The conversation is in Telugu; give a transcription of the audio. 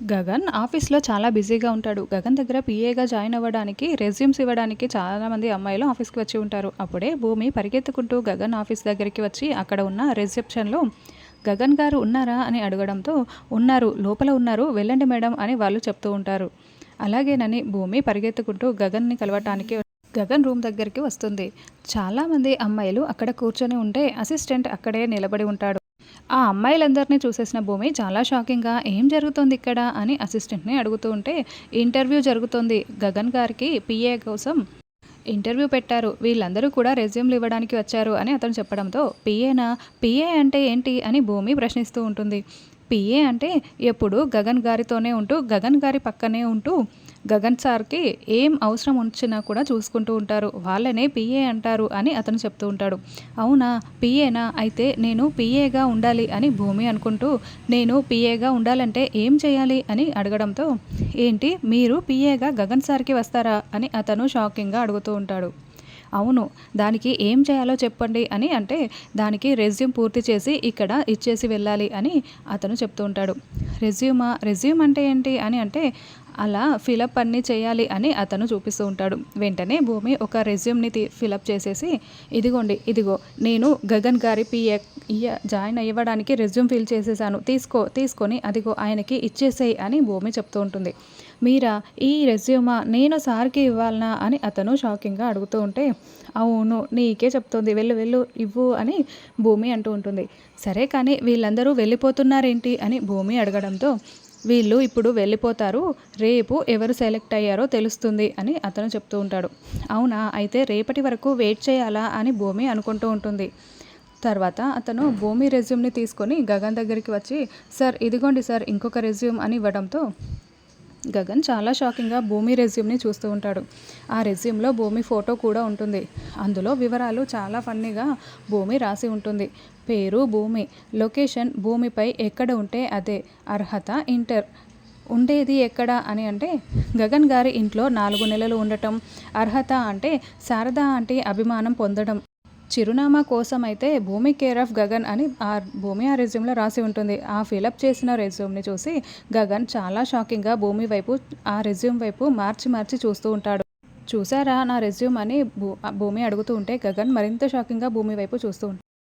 గగన్ ఆఫీస్‌లో చాలా బిజీగా ఉంటాడు. గగన్ దగ్గర పీఏగా జాయిన్ అవ్వడానికి రెజ్యూమ్స్ ఇవ్వడానికి చాలామంది అమ్మాయిలు ఆఫీస్‌కి వచ్చి ఉంటారు. అప్పుడే భూమి పరిగెత్తుకుంటూ గగన్ ఆఫీస్ దగ్గరికి వచ్చి అక్కడ ఉన్న రిసెప్షన్‌లో గగన్ గారు ఉన్నారా అని అడగడంతో ఉన్నారు లోపల ఉన్నారు వెళ్ళండి మేడం అని వాళ్ళు చెప్తూ ఉంటారు. అలాగేనని భూమి పరిగెత్తుకుంటూ గగన్‌ని కలవటానికి గగన్ రూమ్ దగ్గరికి వస్తుంది. చాలామంది అమ్మాయిలు అక్కడ కూర్చొని ఉంటే అసిస్టెంట్ అక్కడే నిలబడి ఉంటాడు. ఆ అమ్మాయిలందరినీ చూసేసిన భూమి చాలా షాకింగ్గా ఏం జరుగుతుంది ఇక్కడ? అని అసిస్టెంట్ని అడుగుతూ ఉంటే ఇంటర్వ్యూ జరుగుతుంది. గగన్ గారికి పిఏ కోసం ఇంటర్వ్యూ పెట్టారు. వీళ్ళందరూ కూడా రెజ్యూమ్లు ఇవ్వడానికి వచ్చారు అని అతను చెప్పడంతో పిఏనా? పిఏ అంటే ఏంటి? అని భూమి ప్రశ్నిస్తూ ఉంటుంది. పిఏ అంటే ఎప్పుడు గగన్ గారితోనే ఉంటూ గగన్ గారి పక్కనే ఉంటూ గగన్ సార్కి ఏం అవసరం వచ్చినా కూడా చూసుకుంటూ ఉంటారు. వాళ్ళనే పిఏ అంటారు అని అతను చెప్తూ ఉంటాడు. అవునా? పిఏనా? అయితే నేను పిఏగా ఉండాలి అని భూమి అనుకుంటూ నేను పిఏగా ఉండాలంటే ఏం చేయాలి అని అడగడంతో ఏంటి మీరు పిఏగా గగన్ సార్కి వస్తారా అని అతను షాకింగ్గా అడుగుతూ ఉంటాడు. అవును దానికి ఏం చేయాలో చెప్పండి అని అంటే దానికి రెజ్యూమ్ పూర్తి చేసి ఇక్కడ ఇచ్చేసి వెళ్ళాలి అని అతను చెప్తూ ఉంటాడు. రెజ్యూమా? రెజ్యూమ్ అంటే ఏంటి? అని అంటే అలా ఫిలప్ అన్నీ చేయాలి అని అతను చూపిస్తూ ఉంటాడు. వెంటనే భూమి ఒక రెజ్యూమ్ని తీ ఫిలప్ చేసేసి ఇదిగోండి ఇదిగో నేను గగన్ గారి పిఏ జాయిన్ అయ్యడానికి రెజ్యూమ్ ఫిల్ చేసేసాను. తీసుకో తీసుకొని అదిగో ఆయనకి ఇచ్చేసేయి అని భూమి చెప్తూ ఉంటుంది. మీరా ఈ రెజ్యూమా నేను సార్కి ఇవ్వాలనా? అని అతను షాకింగ్గా అడుగుతూ ఉంటే అవును నీకే చెప్తుంది. వెళ్ళు వెళ్ళు ఇవ్వు అని భూమి అంటూ ఉంటుంది. సరే కానీ వీళ్ళందరూ వెళ్ళిపోతున్నారేంటి? అని భూమి అడగడంతో వీళ్ళు ఇప్పుడు వెళ్ళిపోతారు. రేపు ఎవరు సెలెక్ట్ అయ్యారో తెలుస్తుంది అని అతను చెప్తూ ఉంటాడు. అవునా? అయితే రేపటి వరకు వెయిట్ చేయాలా అని భూమి అనుకుంటూ ఉంటుంది. తర్వాత అతను భూమి రెజ్యూమ్ని తీసుకొని గగన్ దగ్గరికి వచ్చి సార్ ఇదిగోండి సార్ ఇంకొక రెజ్యూమ్ అని ఇవ్వడంతో గగన్ చాలా షాకింగ్గా భూమి రెజ్యూమ్ని చూస్తూ ఉంటాడు. ఆ రెజ్యూమ్లో భూమి ఫోటో కూడా ఉంటుంది. అందులో వివరాలు చాలా ఫన్నీగా భూమి రాసి ఉంటుంది. పేరు భూమి లొకేషన్ భూమిపై ఎక్కడ ఉంటే అదే అర్హత ఇంటర్ ఉండేది ఎక్కడ అని అంటే గగన్ గారి ఇంట్లో నాలుగు నెలలు ఉండటం అర్హత అంటే శారదా అంటే అభిమానం పొందడం. చిరునామా కోసం అయితే భూమి కేర్ ఆఫ్ గగన్ అని ఆ భూమి ఆ రెజ్యూమ్లో రాసి ఉంటుంది. ఆ ఫిలప్ చేసిన రెజ్యూమ్ని చూసి గగన్ చాలా షాకింగ్గా భూమి వైపు ఆ రెజ్యూమ్ వైపు మార్చి మార్చి చూస్తూ ఉంటాడు. చూసారా నా రెజ్యూమ్ అని భూమి అడుగుతూ ఉంటే గగన్ మరింత షాకింగ్గా భూమి వైపు చూస్తూ ఉంటాడు.